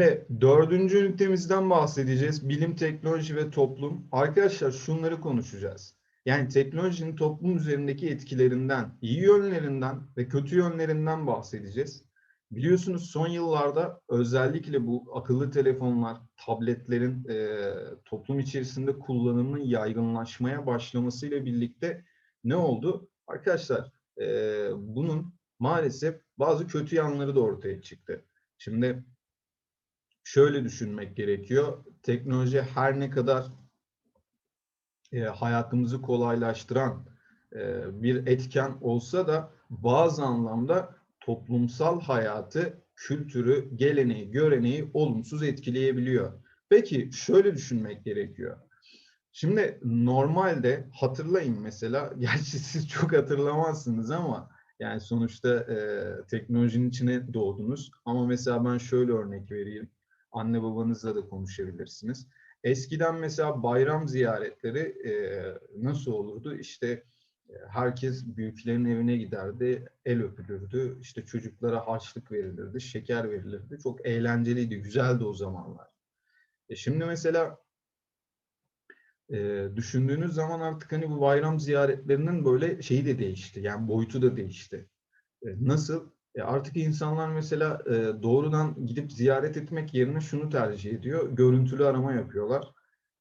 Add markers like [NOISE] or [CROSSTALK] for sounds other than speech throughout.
Şimdi dördüncü ünitemizden bahsedeceğiz. Bilim, teknoloji ve toplum. Arkadaşlar şunları konuşacağız. Yani teknolojinin toplum üzerindeki etkilerinden, iyi yönlerinden ve kötü yönlerinden bahsedeceğiz. Biliyorsunuz son yıllarda özellikle bu akıllı telefonlar, tabletlerin e, toplum içerisinde kullanımının yaygınlaşmaya başlamasıyla birlikte ne oldu? Arkadaşlar e, bunun maalesef bazı kötü yanları da ortaya çıktı. Şimdi şöyle düşünmek gerekiyor. Teknoloji her ne kadar e, hayatımızı kolaylaştıran e, bir etken olsa da bazı anlamda toplumsal hayatı, kültürü, geleneği, göreneği olumsuz etkileyebiliyor. Peki şöyle düşünmek gerekiyor. Şimdi normalde hatırlayın mesela, [LAUGHS] gerçi siz çok hatırlamazsınız ama yani sonuçta e, teknolojinin içine doğdunuz. Ama mesela ben şöyle örnek vereyim. Anne babanızla da konuşabilirsiniz. Eskiden mesela bayram ziyaretleri e, nasıl olurdu? İşte e, herkes büyüklerin evine giderdi, el öpülürdü, işte çocuklara harçlık verilirdi, şeker verilirdi. Çok eğlenceliydi, güzeldi o zamanlar. E şimdi mesela e, düşündüğünüz zaman artık hani bu bayram ziyaretlerinin böyle şeyi de değişti. Yani boyutu da değişti. E, nasıl? E artık insanlar mesela e, doğrudan gidip ziyaret etmek yerine şunu tercih ediyor. Görüntülü arama yapıyorlar.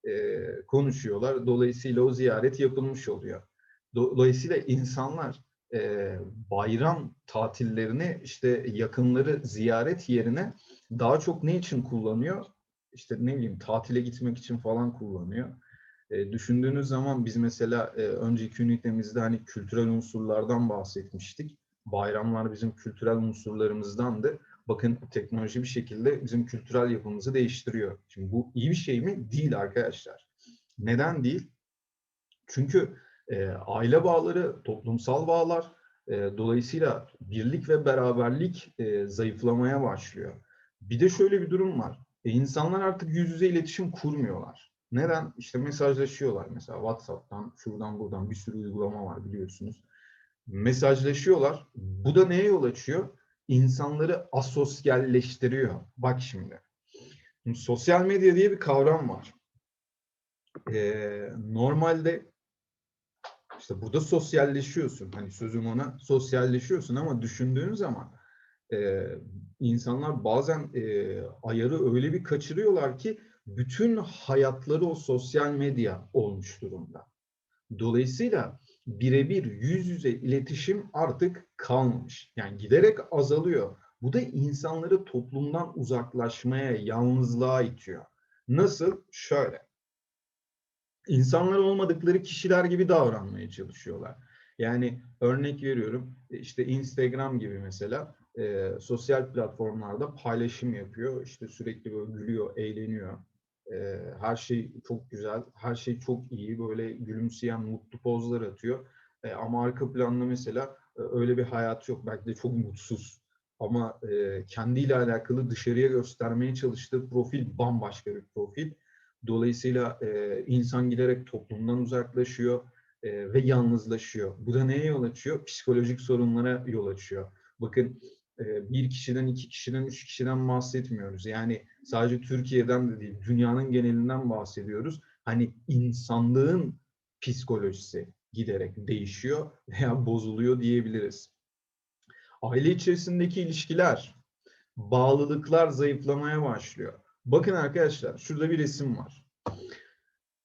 E, konuşuyorlar. Dolayısıyla o ziyaret yapılmış oluyor. Dolayısıyla insanlar bayram tatillerini işte yakınları ziyaret yerine daha çok ne için kullanıyor? İşte ne bileyim tatile gitmek için falan kullanıyor. Düşündüğünüz zaman biz mesela e, önceki ünitemizde hani kültürel unsurlardan bahsetmiştik. Bayramlar bizim kültürel unsurlarımızdandı. Bakın teknoloji bir şekilde bizim kültürel yapımızı değiştiriyor. Şimdi bu iyi bir şey mi? Değil arkadaşlar. Neden değil? Çünkü e, aile bağları, toplumsal bağlar, e, dolayısıyla birlik ve beraberlik e, zayıflamaya başlıyor. Bir de şöyle bir durum var. E, insanlar artık yüz yüze iletişim kurmuyorlar. Neden? İşte mesajlaşıyorlar mesela WhatsApp'tan, şuradan buradan bir sürü uygulama var biliyorsunuz. Mesajlaşıyorlar. Bu da neye yol açıyor? İnsanları asosyalleştiriyor. Bak şimdi. şimdi sosyal medya diye bir kavram var. Ee, normalde işte burada sosyalleşiyorsun. Hani sözüm ona sosyalleşiyorsun ama düşündüğün zaman e, insanlar bazen e, ayarı öyle bir kaçırıyorlar ki bütün hayatları o sosyal medya olmuş durumda. Dolayısıyla birebir yüz yüze iletişim artık kalmamış. Yani giderek azalıyor. Bu da insanları toplumdan uzaklaşmaya, yalnızlığa itiyor. Nasıl? Şöyle. İnsanlar olmadıkları kişiler gibi davranmaya çalışıyorlar. Yani örnek veriyorum işte Instagram gibi mesela e, sosyal platformlarda paylaşım yapıyor. İşte sürekli böyle gülüyor, eğleniyor. E, her şey çok güzel, her şey çok iyi. Böyle gülümseyen, mutlu pozlar atıyor. E, ama arka planda mesela e, öyle bir hayat yok. Belki de çok mutsuz. Ama e, kendiyle alakalı dışarıya göstermeye çalıştığı profil bambaşka bir profil. Dolayısıyla e, insan giderek toplumdan uzaklaşıyor e, ve yalnızlaşıyor. Bu da neye yol açıyor? Psikolojik sorunlara yol açıyor. Bakın bir kişiden, iki kişiden, üç kişiden bahsetmiyoruz. Yani sadece Türkiye'den de değil, dünyanın genelinden bahsediyoruz. Hani insanlığın psikolojisi giderek değişiyor [LAUGHS] veya bozuluyor diyebiliriz. Aile içerisindeki ilişkiler, bağlılıklar zayıflamaya başlıyor. Bakın arkadaşlar, şurada bir resim var.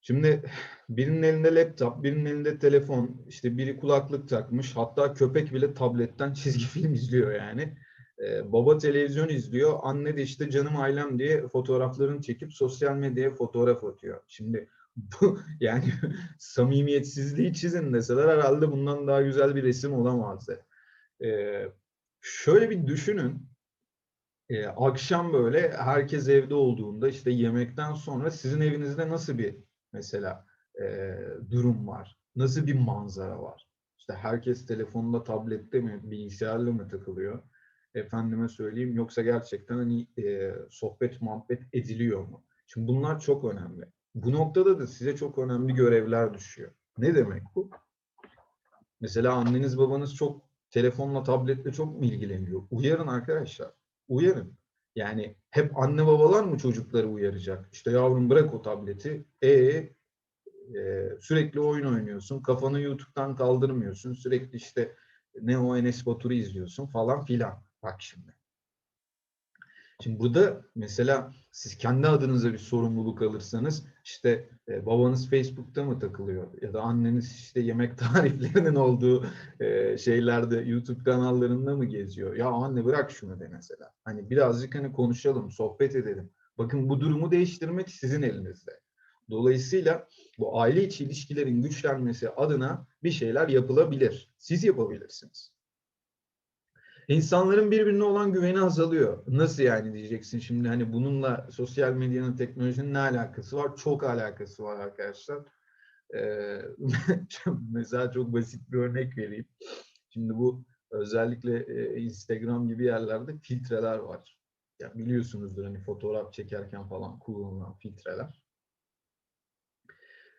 Şimdi birinin elinde laptop, birinin elinde telefon, işte biri kulaklık takmış, hatta köpek bile tabletten çizgi [LAUGHS] film izliyor yani. Ee, baba televizyon izliyor, anne de işte canım ailem diye fotoğraflarını çekip sosyal medyaya fotoğraf atıyor. Şimdi bu [LAUGHS] yani samimiyetsizliği çizin deseler herhalde bundan daha güzel bir resim olamazdı. Ee, şöyle bir düşünün, ee, akşam böyle herkes evde olduğunda işte yemekten sonra sizin evinizde nasıl bir mesela e, durum var? Nasıl bir manzara var? İşte herkes telefonda, tablette mi, bilgisayarla mı takılıyor? Efendime söyleyeyim yoksa gerçekten hani e, sohbet muhabbet ediliyor mu? Şimdi bunlar çok önemli. Bu noktada da size çok önemli görevler düşüyor. Ne demek bu? Mesela anneniz babanız çok telefonla, tabletle çok mu ilgileniyor? Uyarın arkadaşlar. Uyarın. Yani hep anne babalar mı çocukları uyaracak? İşte yavrum bırak o tableti. E, e sürekli oyun oynuyorsun. Kafanı YouTube'dan kaldırmıyorsun. Sürekli işte ne o Enes Batur'u izliyorsun falan filan. Bak şimdi. Şimdi burada mesela siz kendi adınıza bir sorumluluk alırsanız işte e, babanız Facebook'ta mı takılıyor ya da anneniz işte yemek [LAUGHS] tariflerinin olduğu e, şeylerde YouTube kanallarında mı geziyor? Ya anne bırak şunu de mesela. Hani birazcık hani konuşalım, sohbet edelim. Bakın bu durumu değiştirmek sizin elinizde. Dolayısıyla bu aile içi ilişkilerin güçlenmesi adına bir şeyler yapılabilir. Siz yapabilirsiniz. İnsanların birbirine olan güveni azalıyor. Nasıl yani diyeceksin şimdi hani bununla sosyal medyanın teknolojinin ne alakası var? Çok alakası var arkadaşlar. Ee, [LAUGHS] mesela çok basit bir örnek vereyim. Şimdi bu özellikle e, Instagram gibi yerlerde filtreler var. Ya biliyorsunuzdur hani fotoğraf çekerken falan kullanılan filtreler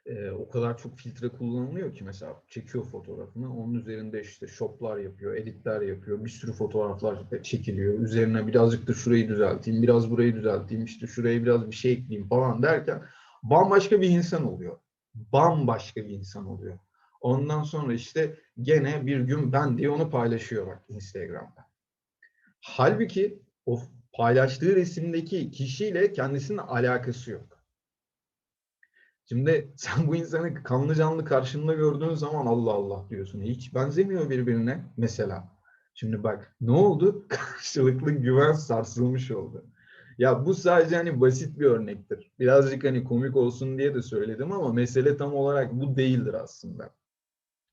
e, o kadar çok filtre kullanılıyor ki mesela çekiyor fotoğrafını onun üzerinde işte shoplar yapıyor, editler yapıyor, bir sürü fotoğraflar çekiliyor. Üzerine birazcık da şurayı düzelteyim, biraz burayı düzelteyim, işte şuraya biraz bir şey ekleyeyim falan derken bambaşka bir insan oluyor. Bambaşka bir insan oluyor. Ondan sonra işte gene bir gün ben diye onu paylaşıyor bak Instagram'da. Halbuki o paylaştığı resimdeki kişiyle kendisinin alakası yok. Şimdi [LAUGHS] sen bu insanı kanlı canlı karşında gördüğün zaman Allah Allah diyorsun. Hiç benzemiyor birbirine mesela. Şimdi bak ne oldu? [LAUGHS] Karşılıklı güven sarsılmış oldu. Ya bu sadece hani basit bir örnektir. Birazcık hani komik olsun diye de söyledim ama mesele tam olarak bu değildir aslında.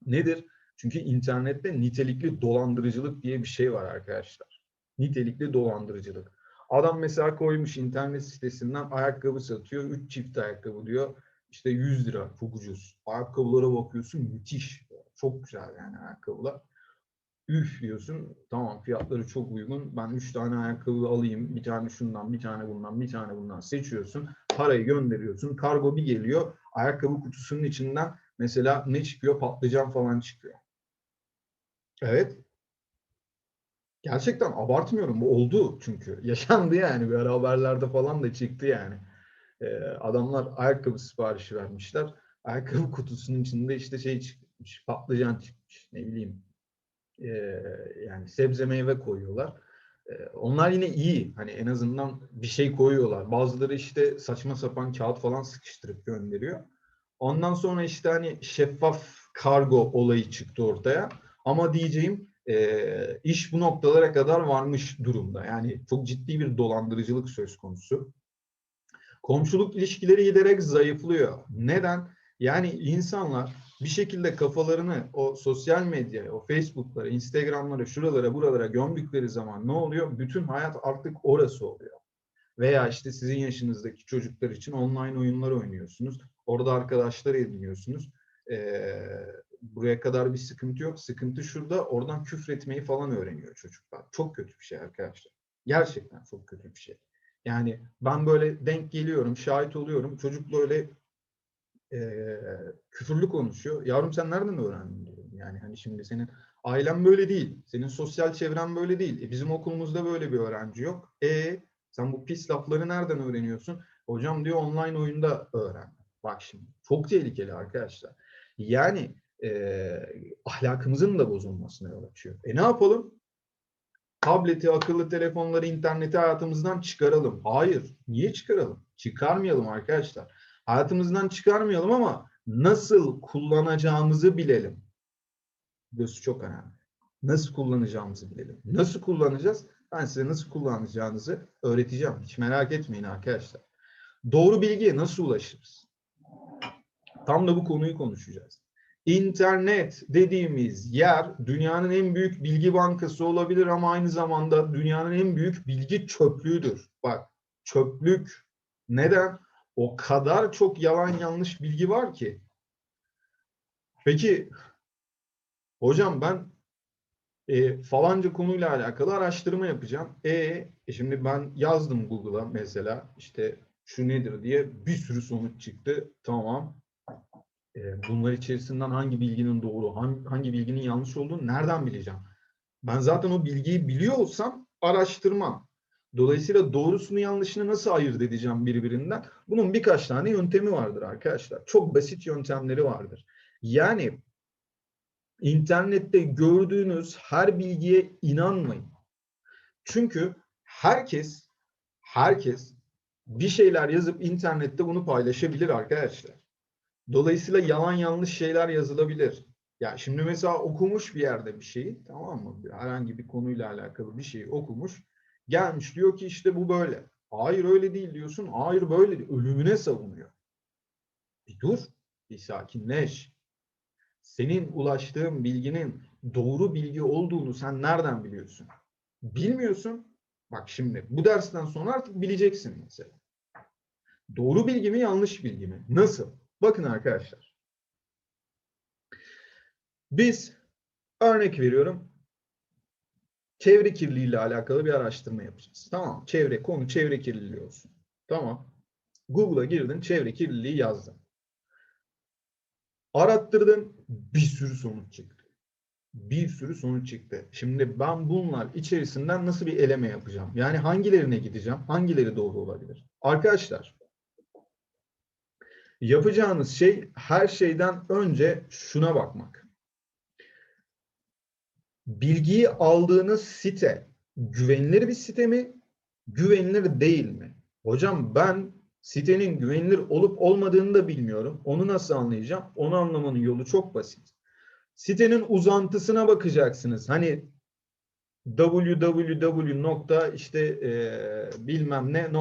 Nedir? Çünkü internette nitelikli dolandırıcılık diye bir şey var arkadaşlar. Nitelikli dolandırıcılık. Adam mesela koymuş internet sitesinden ayakkabı satıyor. Üç çift ayakkabı diyor işte 100 lira çok ucuz. Ayakkabılara bakıyorsun müthiş. Çok güzel yani ayakkabılar. Üf diyorsun tamam fiyatları çok uygun. Ben 3 tane ayakkabı alayım. Bir tane şundan, bir tane bundan, bir tane bundan seçiyorsun. Parayı gönderiyorsun. Kargo bir geliyor. Ayakkabı kutusunun içinden mesela ne çıkıyor? Patlıcan falan çıkıyor. Evet. Gerçekten abartmıyorum. Bu oldu çünkü. [LAUGHS] Yaşandı yani. Bir ara haberlerde falan da çıktı yani. Adamlar ayakkabı siparişi vermişler. Ayakkabı kutusunun içinde işte şey çıkmış, patlıcan çıkmış, ne bileyim. E, yani sebze meyve koyuyorlar. E, onlar yine iyi. Hani en azından bir şey koyuyorlar. Bazıları işte saçma sapan kağıt falan sıkıştırıp gönderiyor. Ondan sonra işte hani şeffaf kargo olayı çıktı ortaya. Ama diyeceğim e, iş bu noktalara kadar varmış durumda. Yani çok ciddi bir dolandırıcılık söz konusu. Komşuluk ilişkileri giderek zayıflıyor. Neden? Yani insanlar bir şekilde kafalarını o sosyal medyaya, o Facebook'lara, Instagram'lara, şuralara, buralara gömdükleri zaman ne oluyor? Bütün hayat artık orası oluyor. Veya işte sizin yaşınızdaki çocuklar için online oyunlar oynuyorsunuz. Orada arkadaşlar ediniyorsunuz. Ee, buraya kadar bir sıkıntı yok. Sıkıntı şurada. Oradan küfretmeyi falan öğreniyor çocuklar. Çok kötü bir şey arkadaşlar. Gerçekten çok kötü bir şey. Yani ben böyle denk geliyorum, şahit oluyorum. Çocuk böyle e, küfürlü konuşuyor. Yavrum sen nereden öğrendin diyorum. Yani hani şimdi senin ailen böyle değil. Senin sosyal çevren böyle değil. E, bizim okulumuzda böyle bir öğrenci yok. E sen bu pis lafları nereden öğreniyorsun? Hocam diyor online oyunda öğrendim. Bak şimdi çok tehlikeli arkadaşlar. Yani e, ahlakımızın da bozulmasına yol açıyor. E ne yapalım? Tableti, akıllı telefonları, interneti hayatımızdan çıkaralım. Hayır. Niye çıkaralım? Çıkarmayalım arkadaşlar. Hayatımızdan çıkarmayalım ama nasıl kullanacağımızı bilelim. Burası çok önemli. Nasıl kullanacağımızı bilelim. Nasıl kullanacağız? Ben size nasıl kullanacağınızı öğreteceğim. Hiç merak etmeyin arkadaşlar. Doğru bilgiye nasıl ulaşırız? Tam da bu konuyu konuşacağız. İnternet dediğimiz yer dünyanın en büyük bilgi bankası olabilir ama aynı zamanda dünyanın en büyük bilgi çöplüğüdür. Bak çöplük. Neden? O kadar çok yalan yanlış bilgi var ki. Peki hocam ben e, falanca konuyla alakalı araştırma yapacağım. E, e şimdi ben yazdım Google'a mesela işte şu nedir diye bir sürü sonuç çıktı. Tamam bunlar içerisinden hangi bilginin doğru, hangi, hangi bilginin yanlış olduğunu nereden bileceğim? Ben zaten o bilgiyi biliyor olsam araştırmam. Dolayısıyla doğrusunu yanlışını nasıl ayırt edeceğim birbirinden? Bunun birkaç tane yöntemi vardır arkadaşlar. Çok basit yöntemleri vardır. Yani internette gördüğünüz her bilgiye inanmayın. Çünkü herkes herkes bir şeyler yazıp internette bunu paylaşabilir arkadaşlar. Dolayısıyla yalan yanlış şeyler yazılabilir. Ya şimdi mesela okumuş bir yerde bir şeyi tamam mı? Herhangi bir konuyla alakalı bir şeyi okumuş. Gelmiş diyor ki işte bu böyle. Hayır öyle değil diyorsun. Hayır böyle değil. Ölümüne savunuyor. Bir dur. Bir sakinleş. Senin ulaştığın bilginin doğru bilgi olduğunu sen nereden biliyorsun? Bilmiyorsun. Bak şimdi bu dersten sonra artık bileceksin mesela. Doğru bilgi mi yanlış bilgi mi? Nasıl? Bakın arkadaşlar. Biz örnek veriyorum çevre kirliliği ile alakalı bir araştırma yapacağız. Tamam. Çevre konu çevre kirliliği olsun. Tamam. Google'a girdin çevre kirliliği yazdın. Arattırdın bir sürü sonuç çıktı. Bir sürü sonuç çıktı. Şimdi ben bunlar içerisinden nasıl bir eleme yapacağım? Yani hangilerine gideceğim? Hangileri doğru olabilir? Arkadaşlar yapacağınız şey her şeyden önce şuna bakmak. Bilgiyi aldığınız site güvenilir bir site mi? Güvenilir değil mi? Hocam ben sitenin güvenilir olup olmadığını da bilmiyorum. Onu nasıl anlayacağım? Onu anlamanın yolu çok basit. Sitenin uzantısına bakacaksınız. Hani www işte e, bilmem ne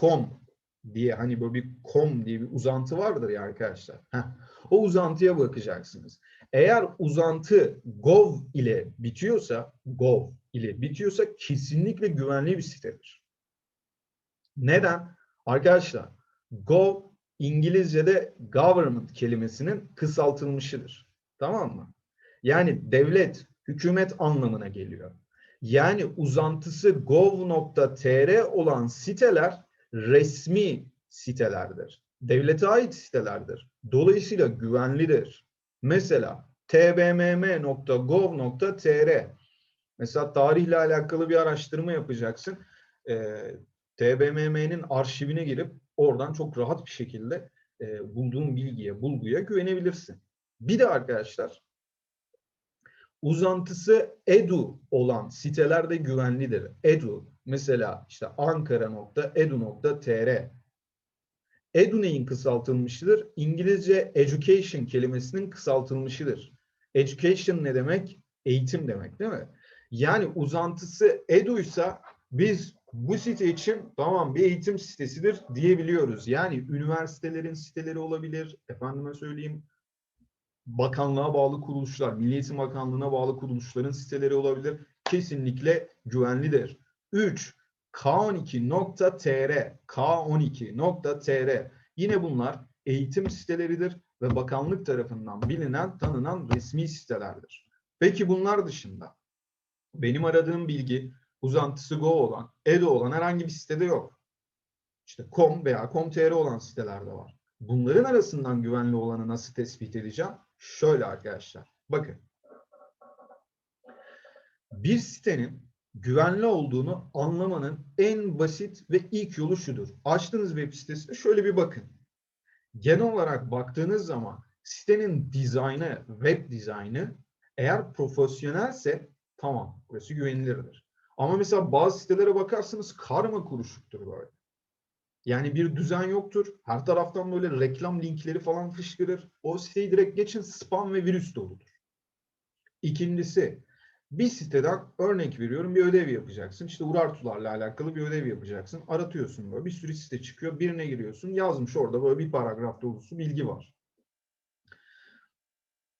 com diye hani böyle bir com diye bir uzantı vardır ya arkadaşlar. Heh. O uzantıya bakacaksınız. Eğer uzantı gov ile bitiyorsa, gov ile bitiyorsa kesinlikle güvenli bir sitedir. Neden? Arkadaşlar, gov İngilizce'de government kelimesinin kısaltılmışıdır. Tamam mı? Yani devlet, hükümet anlamına geliyor. Yani uzantısı gov.tr olan siteler resmi sitelerdir. Devlete ait sitelerdir. Dolayısıyla güvenlidir. Mesela tbmm.gov.tr Mesela tarihle alakalı bir araştırma yapacaksın. Ee, TBMM'nin arşivine girip oradan çok rahat bir şekilde e, bulduğun bilgiye, bulguya güvenebilirsin. Bir de arkadaşlar uzantısı edu olan sitelerde güvenlidir. Edu mesela işte ankara.edu.tr Edu neyin kısaltılmışıdır? İngilizce education kelimesinin kısaltılmışıdır. Education ne demek? Eğitim demek değil mi? Yani uzantısı eduysa biz bu site için tamam bir eğitim sitesidir diyebiliyoruz. Yani üniversitelerin siteleri olabilir, efendime söyleyeyim bakanlığa bağlı kuruluşlar, Milli Eğitim Bakanlığı'na bağlı kuruluşların siteleri olabilir. Kesinlikle güvenlidir. 3. K12.tr K12.tr Yine bunlar eğitim siteleridir ve bakanlık tarafından bilinen, tanınan resmi sitelerdir. Peki bunlar dışında benim aradığım bilgi uzantısı Go olan, Edo olan herhangi bir sitede yok. İşte com veya com.tr olan sitelerde var. Bunların arasından güvenli olanı nasıl tespit edeceğim? Şöyle arkadaşlar. Bakın. Bir sitenin güvenli olduğunu anlamanın en basit ve ilk yolu şudur. Açtığınız web sitesine şöyle bir bakın. Genel olarak baktığınız zaman sitenin dizaynı, web dizaynı eğer profesyonelse tamam burası güvenilirdir. Ama mesela bazı sitelere bakarsınız karma kuruşuktur böyle. Yani bir düzen yoktur. Her taraftan böyle reklam linkleri falan fışkırır. O siteyi direkt geçin spam ve virüs doludur. İkincisi bir siteden örnek veriyorum bir ödev yapacaksın. İşte Urartularla alakalı bir ödev yapacaksın. Aratıyorsun böyle bir sürü site çıkıyor. Birine giriyorsun. Yazmış orada böyle bir paragraf dolusu bilgi var.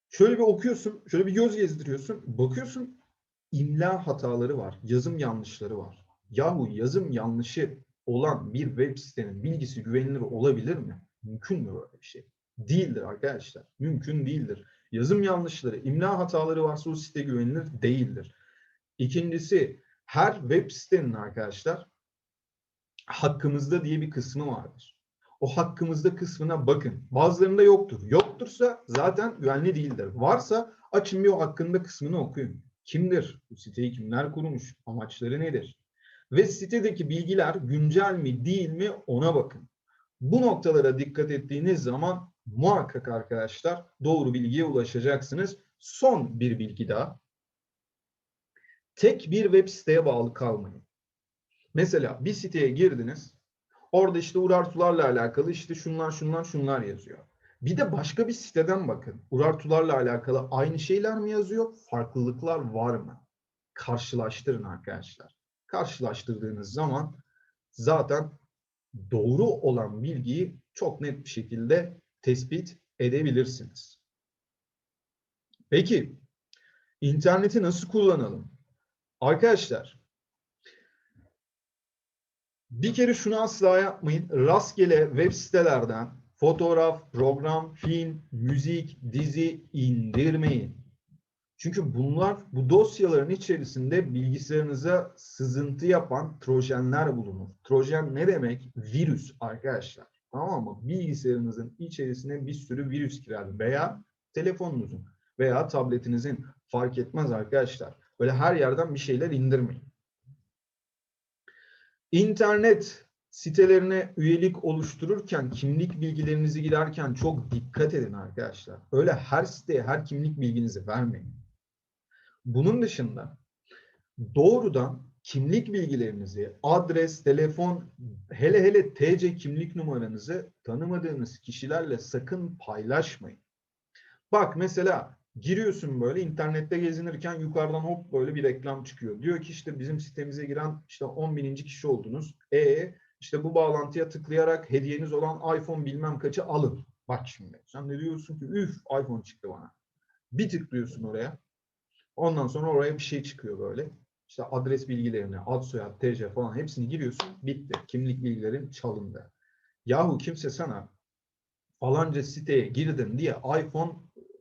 Şöyle bir okuyorsun. Şöyle bir göz gezdiriyorsun. Bakıyorsun imla hataları var. Yazım yanlışları var. Yahu yazım yanlışı olan bir web sitenin bilgisi güvenilir olabilir mi? Mümkün mü böyle bir şey? Değildir arkadaşlar. Mümkün değildir. Yazım yanlışları, imla hataları varsa o site güvenilir değildir. İkincisi, her web sitenin arkadaşlar hakkımızda diye bir kısmı vardır. O hakkımızda kısmına bakın. Bazılarında yoktur. Yoktursa zaten güvenli değildir. Varsa açın bir o hakkında kısmını okuyun. Kimdir? Bu siteyi kimler kurmuş? Amaçları nedir? Ve sitedeki bilgiler güncel mi değil mi ona bakın. Bu noktalara dikkat ettiğiniz zaman muhakkak arkadaşlar doğru bilgiye ulaşacaksınız. Son bir bilgi daha. Tek bir web siteye bağlı kalmayın. Mesela bir siteye girdiniz. Orada işte Urartularla alakalı işte şunlar şunlar şunlar yazıyor. Bir de başka bir siteden bakın. Urartularla alakalı aynı şeyler mi yazıyor? Farklılıklar var mı? Karşılaştırın arkadaşlar. Karşılaştırdığınız zaman zaten doğru olan bilgiyi çok net bir şekilde tespit edebilirsiniz. Peki interneti nasıl kullanalım? Arkadaşlar bir kere şunu asla yapmayın. Rastgele web sitelerden fotoğraf, program, film, müzik, dizi indirmeyin. Çünkü bunlar bu dosyaların içerisinde bilgisayarınıza sızıntı yapan trojanlar bulunur. Trojan ne demek? Virüs arkadaşlar. Tamam mı? Bilgisayarınızın içerisine bir sürü virüs girer veya telefonunuzun veya tabletinizin fark etmez arkadaşlar. Böyle her yerden bir şeyler indirmeyin. İnternet sitelerine üyelik oluştururken kimlik bilgilerinizi girerken çok dikkat edin arkadaşlar. Öyle her siteye her kimlik bilginizi vermeyin. Bunun dışında doğrudan kimlik bilgilerinizi, adres, telefon, hele hele TC kimlik numaranızı tanımadığınız kişilerle sakın paylaşmayın. Bak mesela giriyorsun böyle internette gezinirken yukarıdan hop böyle bir reklam çıkıyor. Diyor ki işte bizim sitemize giren işte 10 bininci kişi oldunuz. E işte bu bağlantıya tıklayarak hediyeniz olan iPhone bilmem kaçı alın. Bak şimdi sen ne diyorsun ki üf iPhone çıktı bana. Bir tıklıyorsun oraya. Ondan sonra oraya bir şey çıkıyor böyle. İşte adres bilgilerini, ad soyad, TC falan hepsini giriyorsun. Bitti. Kimlik bilgilerin çalındı. Yahu kimse sana falanca siteye girdin diye iPhone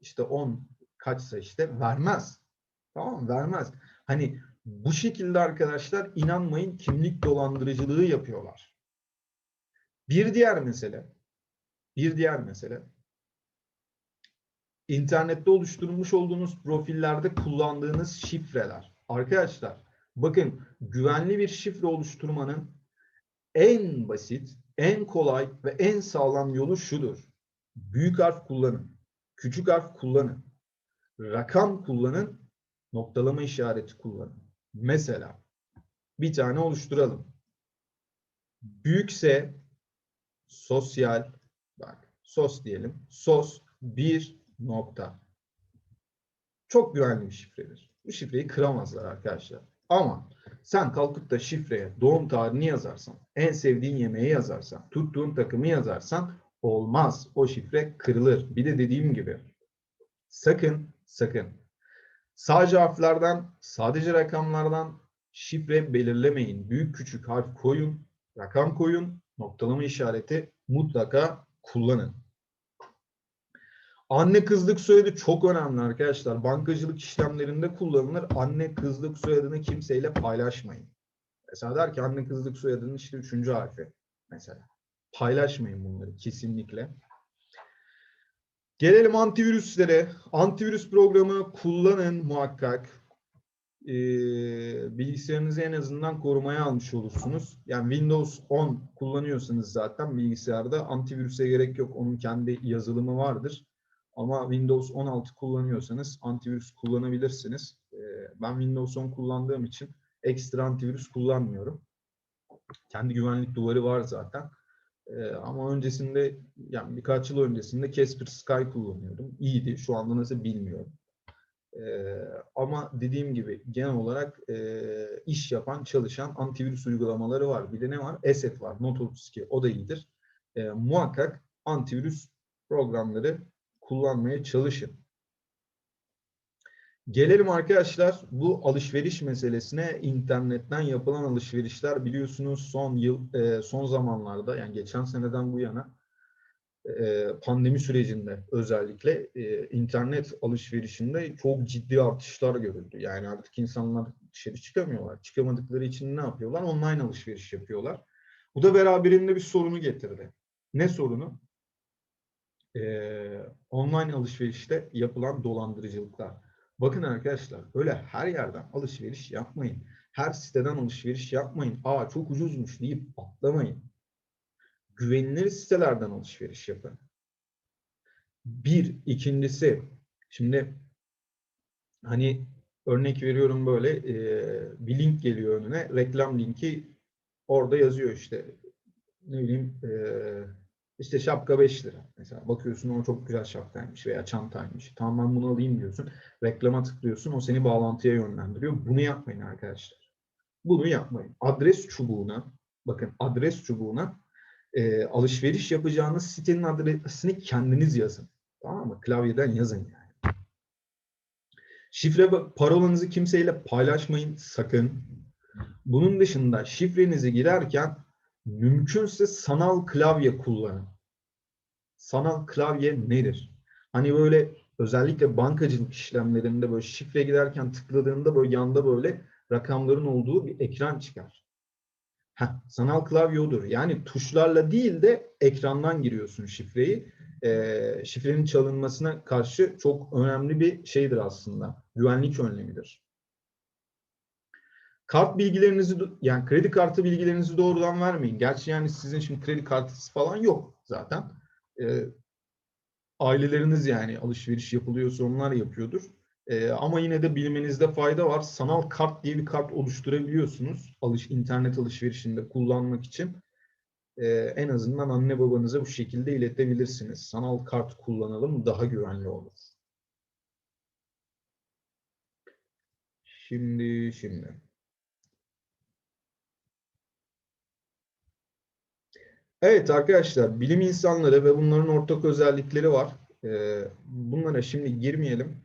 işte 10 kaçsa işte vermez. Tamam mı? Vermez. Hani bu şekilde arkadaşlar inanmayın kimlik dolandırıcılığı yapıyorlar. Bir diğer mesele bir diğer mesele internette oluşturmuş olduğunuz profillerde kullandığınız şifreler. Arkadaşlar bakın güvenli bir şifre oluşturmanın en basit, en kolay ve en sağlam yolu şudur. Büyük harf kullanın. Küçük harf kullanın. Rakam kullanın. Noktalama işareti kullanın. Mesela bir tane oluşturalım. Büyükse sosyal bak sos diyelim. Sos bir nokta. Çok güvenli bir şifredir. Bu şifreyi kıramazlar arkadaşlar. Ama sen kalkıp da şifreye doğum tarihini yazarsan, en sevdiğin yemeği yazarsan, tuttuğun takımı yazarsan olmaz. O şifre kırılır. Bir de dediğim gibi sakın sakın sadece harflerden, sadece rakamlardan şifre belirlemeyin. Büyük küçük harf koyun, rakam koyun, noktalama işareti mutlaka kullanın. Anne kızlık soyadı çok önemli arkadaşlar. Bankacılık işlemlerinde kullanılır. Anne kızlık soyadını kimseyle paylaşmayın. Mesela der ki anne kızlık soyadının işte üçüncü harfi. Mesela. Paylaşmayın bunları kesinlikle. Gelelim antivirüslere. Antivirüs programı kullanın muhakkak. Ee, bilgisayarınızı en azından korumaya almış olursunuz. Yani Windows 10 kullanıyorsanız zaten bilgisayarda antivirüse gerek yok. Onun kendi yazılımı vardır. Ama Windows 16 kullanıyorsanız antivirüs kullanabilirsiniz. Ee, ben Windows 10 kullandığım için ekstra antivirüs kullanmıyorum. Kendi güvenlik duvarı var zaten. Ee, ama öncesinde yani birkaç yıl öncesinde Casper Sky kullanıyordum. İyiydi. Şu anda nasıl bilmiyorum. Ee, ama dediğim gibi genel olarak e, iş yapan, çalışan antivirüs uygulamaları var. Bir de ne var? Asset var. Not 32. O da iyidir. muhakkak antivirüs programları kullanmaya çalışın. Gelelim arkadaşlar bu alışveriş meselesine. internetten yapılan alışverişler biliyorsunuz son yıl e, son zamanlarda yani geçen seneden bu yana e, pandemi sürecinde özellikle e, internet alışverişinde çok ciddi artışlar görüldü. Yani artık insanlar dışarı çıkamıyorlar. Çıkamadıkları için ne yapıyorlar? Online alışveriş yapıyorlar. Bu da beraberinde bir sorunu getirdi. Ne sorunu? E, online alışverişte yapılan dolandırıcılıklar. Bakın arkadaşlar öyle her yerden alışveriş yapmayın. her siteden alışveriş yapmayın. Aa çok ucuzmuş deyip atlamayın. Güvenilir sitelerden alışveriş yapın. Bir, ikincisi, şimdi hani örnek veriyorum böyle e, bir link geliyor önüne, reklam linki orada yazıyor işte ne bileyim e, işte şapka 5 lira. Mesela bakıyorsun o çok güzel şapkaymış veya çantaymış. Tamam ben bunu alayım diyorsun. Reklama tıklıyorsun. O seni bağlantıya yönlendiriyor. Bunu yapmayın arkadaşlar. Bunu yapmayın. Adres çubuğuna bakın adres çubuğuna e, alışveriş yapacağınız sitenin adresini kendiniz yazın. Tamam mı? Klavyeden yazın yani. Şifre parolanızı kimseyle paylaşmayın sakın. Bunun dışında şifrenizi girerken mümkünse sanal klavye kullanın. Sanal klavye nedir? Hani böyle özellikle bankacılık işlemlerinde böyle şifre girerken tıkladığında böyle yanda böyle rakamların olduğu bir ekran çıkar. Heh, sanal klavye odur. Yani tuşlarla değil de ekrandan giriyorsun şifreyi. Ee, şifrenin çalınmasına karşı çok önemli bir şeydir aslında. Güvenlik önlemidir. Kart bilgilerinizi yani kredi kartı bilgilerinizi doğrudan vermeyin. Gerçi yani sizin şimdi kredi kartınız falan yok zaten. Ee, aileleriniz yani alışveriş yapılıyorsa onlar yapıyordur. Ee, ama yine de bilmenizde fayda var. Sanal kart diye bir kart oluşturabiliyorsunuz. Alış, internet alışverişinde kullanmak için. Ee, en azından anne babanıza bu şekilde iletebilirsiniz. Sanal kart kullanalım daha güvenli olur. Şimdi şimdi. Evet arkadaşlar bilim insanları ve bunların ortak özellikleri var. Ee, bunlara şimdi girmeyelim.